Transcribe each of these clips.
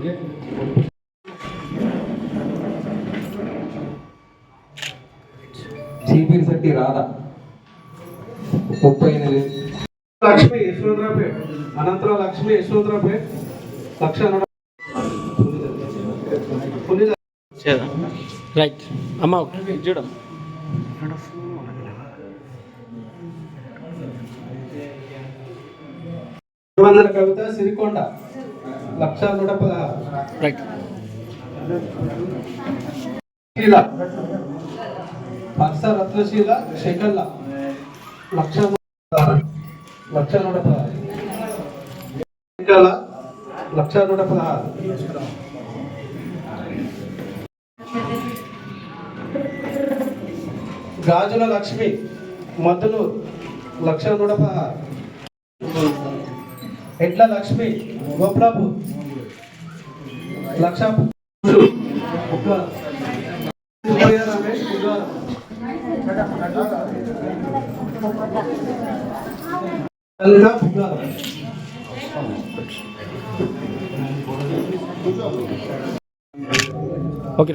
Okay చీపిరి Shetty Radha. ముప్పై ఎనిమిది. లక్ష్మి యశ్వంతరావుపేట్ అనంతరావు లక్ష్మి యశ్వంతరావుపేట్ లక్ష రైట్. అమ్మ చూడం. కవిత సిరికొండ. లక్ష నూట పదహారు పర్స రత్నశీల శకల్ల లక్ష. లక్ష నూట పదహారు. లక్ష నూట పదహారు. గాజుల లక్ష్మి మద్దులు లక్ష నూట పదహారు. ఎట్ల లక్ష్మి? గోప్లాపు లక్ష ఓకే.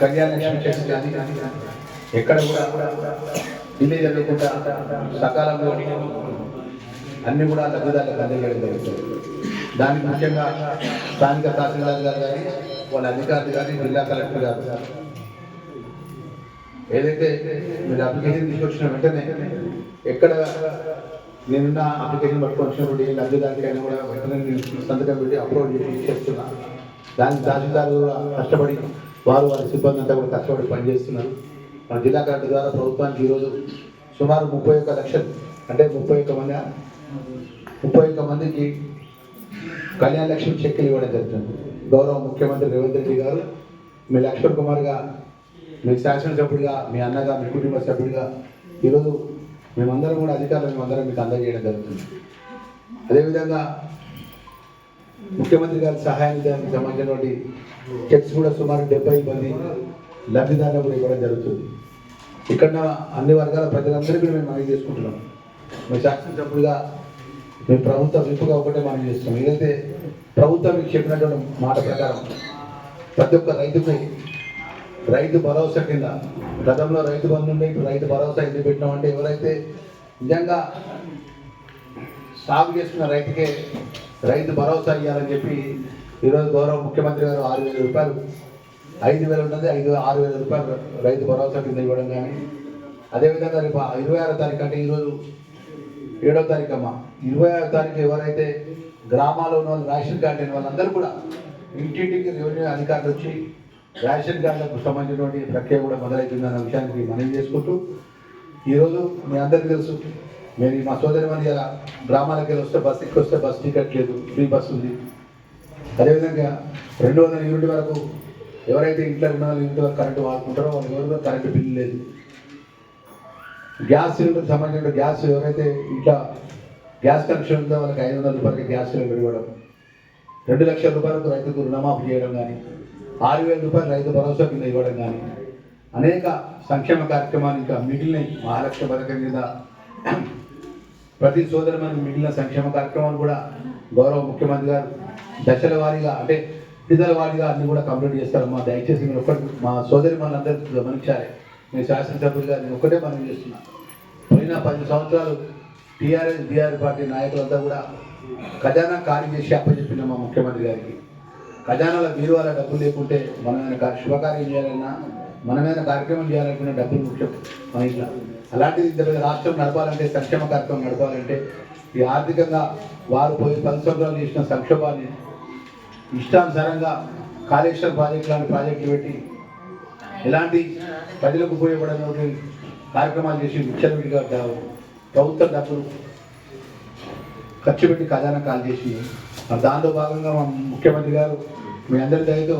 చేసి కళ్యాణ లక్ష్మి కానీ ఎక్కడ కూడా ఢిల్లీ జరగకుండా సకాలంలో అన్ని కూడా లబ్ధిదారులకు అందజేయడం జరుగుతుంది. దానికి ముఖ్యంగా స్థానిక తహసీల్దార్ గారు కానీ వాళ్ళ అధికారులు కానీ జిల్లా కలెక్టర్ గారు ఏదైతే మీరు అప్లికేషన్ తీసుకొచ్చిన వెంటనే ఎక్కడ నిన్న అప్లికేషన్ పట్టుకొచ్చినప్పుడు ఏ కూడా వెంటనే సంతకం పెట్టి అప్లోడ్ చేసి చేస్తున్నా. దానికి తహసీల్దార్ కూడా కష్టపడి వారు వారి సిబ్బంది అంతా కూడా కష్టపడి పనిచేస్తున్నారు. మన జిల్లా కలెక్టర్ ద్వారా ప్రభుత్వానికి ఈరోజు సుమారు ముప్పై ఒక్క లక్షలు అంటే ముప్పై ఒక్క మంది ముప్పై ఒక్క మందికి కళ్యాణ లక్ష్మి చెక్కులు ఇవ్వడం జరుగుతుంది. గౌరవ ముఖ్యమంత్రి రేవంత్ రెడ్డి గారు మీ లక్ష్మణ్ కుమార్గా మీ శాసనసభ్యుడిగా మీ అన్నగా మీ కుటుంబ సభ్యుడిగా ఈరోజు మేమందరం కూడా అధికారులు మేమందరం మీకు అందజేయడం జరుగుతుంది. అదేవిధంగా ముఖ్యమంత్రి గారి సహాయం నిధికి సంబంధించినటువంటి చెక్స్ కూడా సుమారు డెబ్బై మంది లబ్ధిదారులకు కూడా ఇవ్వడం జరుగుతుంది. ఇక్కడ అన్ని వర్గాల ప్రజలందరికీ కూడా మేము మనవి చేసుకుంటున్నాం. మీ శాసనసభ్యుడిగా మీ ప్రభుత్వ విప్పుగా ఒకటే మనం చేస్తున్నాం. ఏదైతే ప్రభుత్వం మీకు చెప్పినటువంటి మాట ప్రకారం ప్రతి ఒక్క రైతుకు రైతు భరోసా కింద గతంలో రైతు బంధు ఉండే ఇప్పుడు రైతు భరోసా ఎందుకు పెట్టినామంటే ఎవరైతే నిజంగా సాగు చేస్తున్న రైతుకే రైతు భరోసా ఇవ్వాలని చెప్పి ఈరోజు గౌరవ ముఖ్యమంత్రి గారు ఆరు వేల రూపాయలు ఐదు వేలు ఉన్నది ఐదు ఆరు వేల రూపాయలు రైతు భరోసా కింద ఇవ్వడం కానీ అదేవిధంగా రేపు ఇరవై ఆరో తారీఖు అంటే ఈరోజు ఏడో తారీఖు అమ్మ ఇరవై ఆరో తారీఖు ఎవరైతే గ్రామాల్లో ఉన్న వాళ్ళు రేషన్ కార్డు లేని వాళ్ళందరూ కూడా ఇంటింటికి రెవెన్యూ అధికారులు వచ్చి రేషన్ కార్డులకు సంబంధించినటువంటి ప్రక్రియ కూడా మొదలవుతుందన్న విషయానికి మనం చేసుకుంటూ ఈరోజు మీ అందరికీ తెలుసు మీరు మా సోదరి మంది ఇలా గ్రామాలకు వెళ్ళి వస్తే బస్ ఎక్కి వస్తే బస్ టికెట్ లేదు ఫ్రీ బస్ ఉంది. అదేవిధంగా రెండు వందల యూనిట్ వరకు ఎవరైతే ఇంట్లో రెండు వందల యూనిట్ వరకు కరెంటు వాడుకుంటారో వాళ్ళకి ఎవరు కరెంటు బిల్లు లేదు. గ్యాస్ సిలిండర్ సంబంధించిన గ్యాస్ ఎవరైతే ఇంట్లో గ్యాస్ కనెక్షన్ ఉందో వాళ్ళకి ఐదు వందల రూపాయలకి గ్యాస్ సిలిండర్ ఇవ్వడం. రెండు లక్షల రూపాయలకు రైతుకు రుణమాఫీ చేయడం కానీ ఆరు వేల రూపాయలు రైతు భరోసా కింద ఇవ్వడం కానీ అనేక సంక్షేమ కార్యక్రమాలు ఇంకా మిగిలిన మహాలక్ష్మి పథకం కింద ప్రతి సోదరు మిగిలిన సంక్షేమ కార్యక్రమాలు కూడా గౌరవ ముఖ్యమంత్రి గారు దశల వారీగా అంటే విడుదల వారీగా అన్ని కూడా కంప్లీట్ చేస్తారమ్మా. దయచేసి మీరు ఒక్కటి మా సోదరి మనందరూ గమనించాలి. మీ శాసనసభ్యులుగా నేను ఒక్కటే మనం చేస్తున్నా. పోయిన పది సంవత్సరాలు టీఆర్ఎస్ బీఆర్ పార్టీ నాయకులంతా కూడా ఖజానా ఖాళీ చేసి అప్పచెప్పిన మా ముఖ్యమంత్రి గారికి. ఖజానాలో బీరువాల డబ్బులు లేకుంటే మనమైన శుభకార్యం చేయాలన్నా మనమైన కార్యక్రమం చేయాలనుకున్న డబ్బులు ముఖ్యం మన ఇంట్లో. అలాంటిది పెద్ద రాష్ట్రం నడపాలంటే సంక్షేమ కార్యక్రమం నడపాలంటే ఈ ఆర్థికంగా వారు పోయి పది సంవత్సరాలు చేసిన సంక్షోభాన్ని ఇష్టానుసారంగా కాళేశ్వరం ప్రాజెక్ట్ లాంటి ప్రాజెక్టులు పెట్టి ఎలాంటి ప్రజలకు ఉపయోగపడని కార్యక్రమాలు చేసి విచ్చలవిడిగా ప్రభుత్వ డబ్బులు ఖర్చు పెట్టి ఖజానా కాల్ చేసి దాంతో భాగంగా మా ముఖ్యమంత్రి గారు మీ అందరి దయతో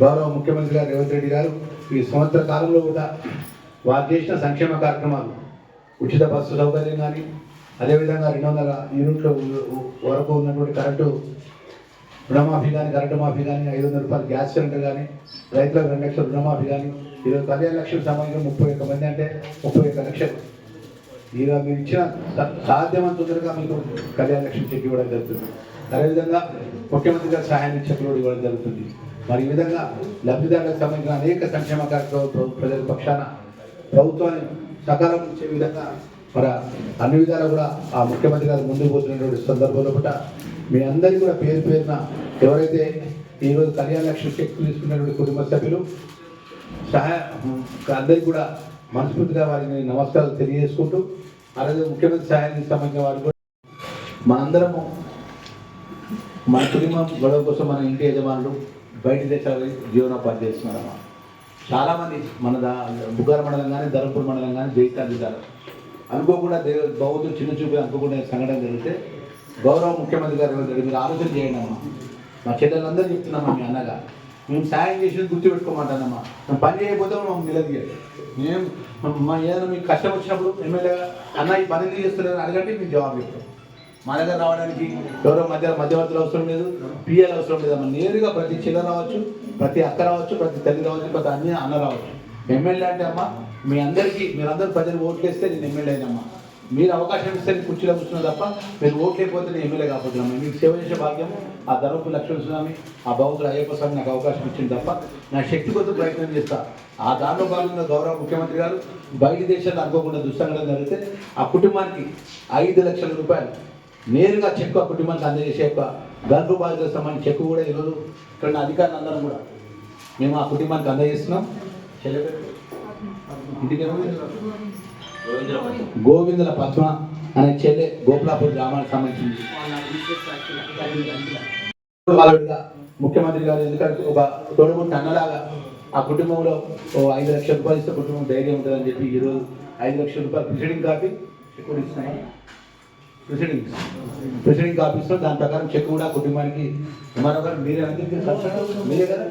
గౌరవ ముఖ్యమంత్రి గారు రేవంత్ రెడ్డి గారు ఈ సంవత్సర కాలంలో కూడా వారు చేసిన సంక్షేమ కార్యక్రమాలు ఉచిత బస్సు సౌకర్యం కానీ అదేవిధంగా రెండు వందల యూనిట్ల వరకు ఉన్నటువంటి కరెంటు రుణమాఫీ కానీ కరెంటు మాఫీ కానీ ఐదు వందల రూపాయలు గ్యాస్ సిలిండర్ కానీ రైతులకు రెండు లక్షల రుణమాఫీ కానీ ఈరోజు పదిహేను లక్షల సమయంలో ముప్పై ఒక్క మంది అంటే ముప్పై ఒక్క లక్షలు. ఇక మీరు ఇచ్చిన సాధ్యమంత తొందరగా మీకు కళ్యాణ లక్ష్యం చెక్ ఇవ్వడం జరుగుతుంది. అదేవిధంగా ముఖ్యమంత్రి గారి సహాయాన్ని చెక్కులు ఇవ్వడం జరుగుతుంది. మరి ఈ విధంగా లబ్ధిదారులకు సంబంధించిన అనేక సంక్షేమ కార్యక్రమాలు ప్రజల పక్షాన ప్రభుత్వాన్ని సకాలం ఇచ్చే విధంగా మరి అన్ని విధాలు కూడా ఆ ముఖ్యమంత్రి గారు ముందుకు పోతున్నటువంటి సందర్భంలో కూడా మీ అందరికీ కూడా పేరు పేరున ఎవరైతే ఈరోజు కళ్యాణ లక్ష్మి చెక్ తీసుకున్నటువంటి కుటుంబ సభ్యులు సహాయ అందరికీ కూడా మనస్ఫూర్తిగా వారిని నమస్కారాలు తెలియజేసుకుంటూ అలాగే ముఖ్యమంత్రి సహాయానికి సంబంధించిన వారు కూడా మనందరము మన కుటుంబం గొడవ కోసం మన ఇంటి యజమానులు బయట దేశాలు జీవనోపాధి చేస్తున్నారమ్మా. చాలామంది మన దా బుగ్గార మండలం కానీ ధర్మపూర్ మండలం కానీ జయితాధికారు అనుకోకుండా దేవ బౌద్ధులు చిన్న చూపు అనుకోకుండా సంఘటన జరిగితే గౌరవ ముఖ్యమంత్రి గారు ఎవరు మీరు ఆలోచన చేయండి అమ్మా. మా చెల్లెలందరూ చెప్తున్నామా మీ అన్నగా. మేము సాయం చేసి గుర్తుపెట్టుకోమంటానమ్మా. మేము పని చేయకపోతే మేము నిలదీయాలి. మేము మా ఏదైనా మీకు కష్టం వచ్చినప్పుడు ఎమ్మెల్యేగా అన్న ఈ పని చేస్తున్నారు అడగండి మీకు జవాబు చెప్తాం మా దగ్గర రావడానికి ఎవరో మధ్య మధ్యవర్తులు అవసరం లేదు. పిఎల్ అవసరం లేదు. అమ్మ నేరుగా ప్రతి చిల్ల రావచ్చు ప్రతి అక్క రావచ్చు ప్రతి తల్లి రావచ్చు ప్రతి అన్ని అన్న రావచ్చు. ఎమ్మెల్యే అంటే అమ్మ మీ అందరికీ మీరందరూ ప్రజలు ఓట్లేస్తే నేను ఎమ్మెల్యే అయినమ్మా మీరు అవకాశం ఇస్తే కుర్చీలో కూర్చున్నా తప్ప మీరు ఓట్లేకపోతే నేను ఎమ్మెల్యే కాకపోతున్నాను మీకు సేవ చేసే భాగ్యం ఆ ధర్మపు లక్ష్మణ స్వామి ఆ భగవంతుడు అయ్యప్ప స్వామి నాకు అవకాశం ఇచ్చింది తప్ప నా శక్తి కొద్ది ప్రయత్నం చేస్తా. ఆ దాంట్లో భాగంగా గౌరవ ముఖ్యమంత్రి గారు బయట దేశాలు అనుకోకుండా దుస్సంగడం జరిగితే ఆ కుటుంబానికి ఐదు లక్షల రూపాయలు నేరుగా చెక్కు ఆ కుటుంబానికి అందజేసే యొక్క గర్భ బాధితులకు సంబంధించిన చెక్కు కూడా ఈరోజు ఇక్కడ అధికారులు అందరం కూడా మేము ఆ కుటుంబానికి అందజేస్తున్నాం. గోవిందుల పద్మ అనే చెల్లె గోపులాపూర్ గ్రామానికి సంబంధించింది. ముఖ్యమంత్రి గారు ఎందుకంటే ఒక తోడుగుంట అన్నలాగా ఆ కుటుంబంలో ఓ ఐదు లక్షల రూపాయలు ఇస్తే కుటుంబం ధైర్యం ఉంటుందని చెప్పి ఈరోజు ఐదు లక్షల రూపాయలు ప్రిసైడింగ్ కాపీ ఎక్కువ ఇస్తున్నాయి ప్రెసిడెంట్ ప్రెసిడెంట్ ఆఫీస్లో దాని ప్రకారం చెక్ కూడా కుటుంబానికి. మరొకరు మీరే అందరికీ మీరే కదా?